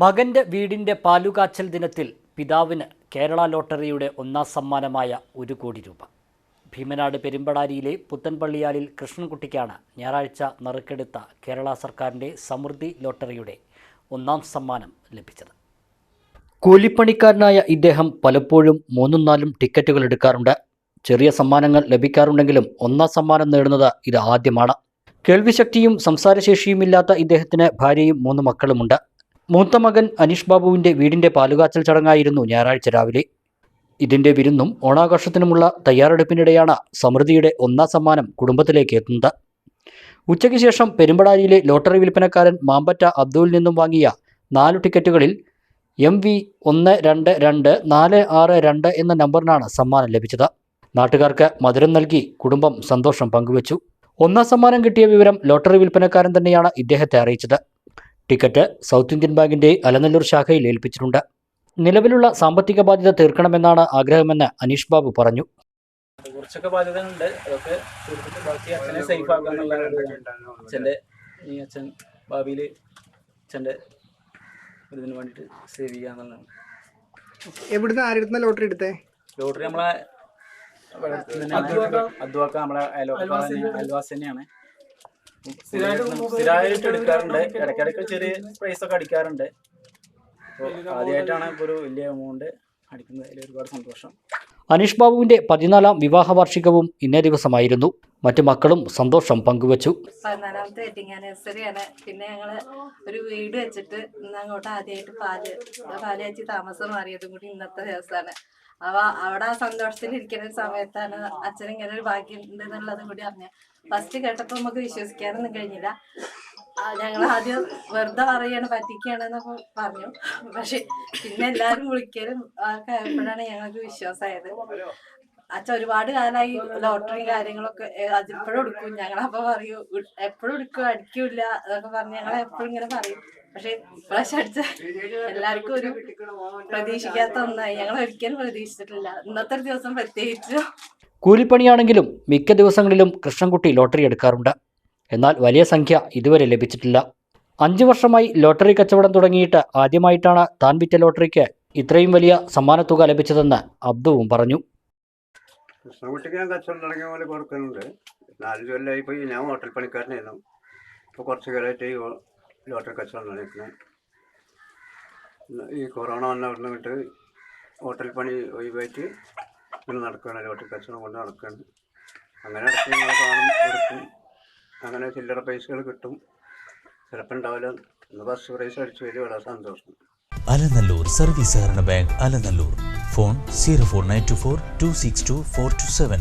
മകന്റെ വീടിന്റെ പാലുകാച്ചൽ ദിനത്തിൽ പിതാവിന് കേരള ലോട്ടറിയുടെ ഒന്നാം സമ്മാനമായ ഒരു കോടി രൂപ. ഭീമനാട് പെരുമ്പടാരിയിലെ പുത്തൻപള്ളിയാലിൽ കൃഷ്ണൻകുട്ടിക്കാണ് ഞായറാഴ്ച നറുക്കെടുത്ത കേരള സർക്കാരിന്റെ സമൃദ്ധി ലോട്ടറിയുടെ ഒന്നാം സമ്മാനം ലഭിച്ചത്. കൂലിപ്പണിക്കാരനായ ഇദ്ദേഹം പലപ്പോഴും മൂന്നും നാലും ടിക്കറ്റുകൾ എടുക്കാറുണ്ട്. ചെറിയ സമ്മാനങ്ങൾ ലഭിക്കാറുണ്ടെങ്കിലും ഒന്നാം സമ്മാനം നേടുന്നത് ഇത് ആദ്യമാണ്. കേൾവിശക്തിയും സംസാരശേഷിയുമില്ലാത്ത ഇദ്ദേഹത്തിന് ഭാര്യയും മൂന്ന് മക്കളുമുണ്ട്. മൂത്ത മകൻ അനീഷ് ബാബുവിന്റെ വീടിന്റെ പാലുകാച്ചൽ ചടങ്ങായിരുന്നു ഞായറാഴ്ച രാവിലെ. ഇതിന്റെ വിരുന്നും ഓണാഘോഷത്തിനുമുള്ള തയ്യാറെടുപ്പിനിടെയാണ് സമൃദ്ധിയുടെ ഒന്നാം സമ്മാനം കുടുംബത്തിലേക്ക് എത്തുന്നത്. ഉച്ചയ്ക്ക് ശേഷം പെരുമ്പടാരിയിലെ ലോട്ടറി വിൽപ്പനക്കാരൻ മാമ്പറ്റ അബ്ദുവിൽ നിന്നും വാങ്ങിയ നാല് ടിക്കറ്റുകളിൽ എം വി ഒന്ന് രണ്ട് രണ്ട് നാല് ആറ് രണ്ട് എന്ന നമ്പറിനാണ് സമ്മാനം ലഭിച്ചത്. നാട്ടുകാർക്ക് മധുരം നൽകി കുടുംബം സന്തോഷം പങ്കുവച്ചു. ഒന്നാം സമ്മാനം കിട്ടിയ വിവരം ലോട്ടറി വിൽപ്പനക്കാരൻ തന്നെയാണ് ഇദ്ദേഹത്തെ അറിയിച്ചത്. ടിക്കറ്റ് സൗത്ത് ഇന്ത്യൻ ബാങ്കിന്റെ അലനല്ലൂർ ശാഖയിൽ ഏൽപ്പിച്ചിട്ടുണ്ട് നിലവിലുള്ള സാമ്പത്തിക ബാധ്യത തീർക്കണമെന്നാണ് ആഗ്രഹമെന്ന് അനീഷ് ബാബു പറഞ്ഞു കുറച്ചൊക്കെ ബാധ്യതകളുണ്ട് അതൊക്കെ ബാക്കി അച്ഛനെ സേഫ് ആക്കുക എന്നുള്ളതാണ് അച്ഛന്റെ ഈ അച്ഛൻ ഭാവിയിൽ അച്ഛന്റെ ഇതിന് വേണ്ടിയിട്ട് സേവ് ചെയ്യാന്നുള്ളതാണ് എവിടുന്ന് ആരെടുത്തുന്ന ലോട്ടറി എടുത്തേ ലോട്ടറി നമ്മളെ അധ്വാക്ക നമ്മളെ അയൽവാസി അയൽവാസി തന്നെയാണ് സ്ഥിരമായിട്ട് എടുക്കാറുണ്ട്. ഇടയ്ക്കിടയ്ക്ക് ചെറിയ പ്രൈസ് ഒക്കെ അടിക്കാറുണ്ട്. ആദ്യമായിട്ടാണ് ഇപ്പോൾ ഒരു വലിയ എമൗണ്ട് അടിക്കുന്നതിൽ ഒരുപാട് സന്തോഷം. അനീഷ് ബാബുവിന്റെ പതിനാലാം വിവാഹ വാർഷികവും ഇന്നേ ദിവസമായിരുന്നു. മറ്റു മക്കളും സന്തോഷം പങ്കുവച്ചു. പതിനാലാമത്തെ വെഡിങ് ആനിവേഴ്സറി ആണ്. പിന്നെ ഞങ്ങൾ ഒരു വീട് വെച്ചിട്ട് ഇന്ന് അങ്ങോട്ട് ആദ്യമായിട്ട് പാൽ പാൽ വെച്ച് താമസം മാറിയതും കൂടി ഇന്നത്തെ ദിവസമാണ്. അവ അവിടെ സന്തോഷത്തിൽ ഇരിക്കുന്ന സമയത്താണ് അച്ഛൻ ഇങ്ങനെ ഒരു ഭാഗ്യം കൂടി അറിഞ്ഞ ഫസ്റ്റ് കേട്ടപ്പോ നമുക്ക് വിശ്വസിക്കാനൊന്നും കഴിഞ്ഞില്ല. ഞങ്ങൾ ആദ്യം വെറുതെ പറയാണ് പറ്റിക്കുകയാണെന്നൊക്കെ പറഞ്ഞു. പക്ഷെ പിന്നെ എല്ലാരും വിളിക്കലും ആയപ്പോഴാണ് ഞങ്ങൾക്ക് വിശ്വാസമായത്. അച്ഛൻ ഒരുപാട് കാലമായി ലോട്ടറി കാര്യങ്ങളൊക്കെ അതിപ്പോഴും എടുക്കും. ഞങ്ങൾ അപ്പൊ പറയൂ എപ്പോഴും എടുക്കും അടിക്കൂല അതൊക്കെ പറഞ്ഞ് ഞങ്ങളെ എപ്പോഴും ഇങ്ങനെ പറയും. പക്ഷെ ഇപ്രാവശ്യം അടിച്ച എല്ലാവർക്കും ഒരു പ്രതീക്ഷിക്കാത്ത ഒന്നായി. ഞങ്ങൾ ഒരിക്കലും പ്രതീക്ഷിച്ചിട്ടില്ല. ഇന്നത്തെ ഒരു ദിവസം പ്രത്യേകിച്ച്. കൂലിപ്പണിയാണെങ്കിലും മിക്ക ദിവസങ്ങളിലും കൃഷ്ണൻകുട്ടി ലോട്ടറി എടുക്കാറുണ്ട്. എന്നാൽ വലിയ സംഖ്യ ഇതുവരെ ലഭിച്ചിട്ടില്ല. അഞ്ചു വർഷമായി ലോട്ടറി കച്ചവടം തുടങ്ങിയിട്ട് ആദ്യമായിട്ടാണ് താൻ വിറ്റ ലോട്ടറിക്ക് ഇത്രയും വലിയ സമ്മാനത്തുക ലഭിച്ചതെന്ന് അബ്ദുവും പറഞ്ഞു. കൃഷ്ണൻകുട്ടിക്ക് ഞാൻ കച്ചവടം തുടങ്ങിയ പോലെ കൊടുക്കുന്നുണ്ട് നാല് കൊല്ലമായി പോയി ഞാൻ ഹോട്ടൽ പണിക്കാരനായിരുന്നു. ഇപ്പോൾ കുറച്ച് കാലമായിട്ട് ഈ ഹോട്ടൽ കച്ചവടം തുടങ്ങിയിരിക്കുന്നത് ഈ കൊറോണ വന്ന അവിടെ വിട്ട് ഹോട്ടൽ പണി ഒഴിവായിട്ട് ഇങ്ങനെ നടക്കുകയാണ് ഹോട്ടൽ കച്ചവടം കൊണ്ട് നടക്കുകയാണ് അങ്ങനെ കാണും അങ്ങനെ ചില്ലറ പൈസകൾ കിട്ടും. ചിലപ്പോൾ ഉണ്ടാവില്ല. ഇന്ന് ബസ് പ്രൈസ് അടിച്ചു വലിയ വളരെ സന്തോഷം. Alanallur service bank Alanallur. Phone zero four nine two four two six two four two seven.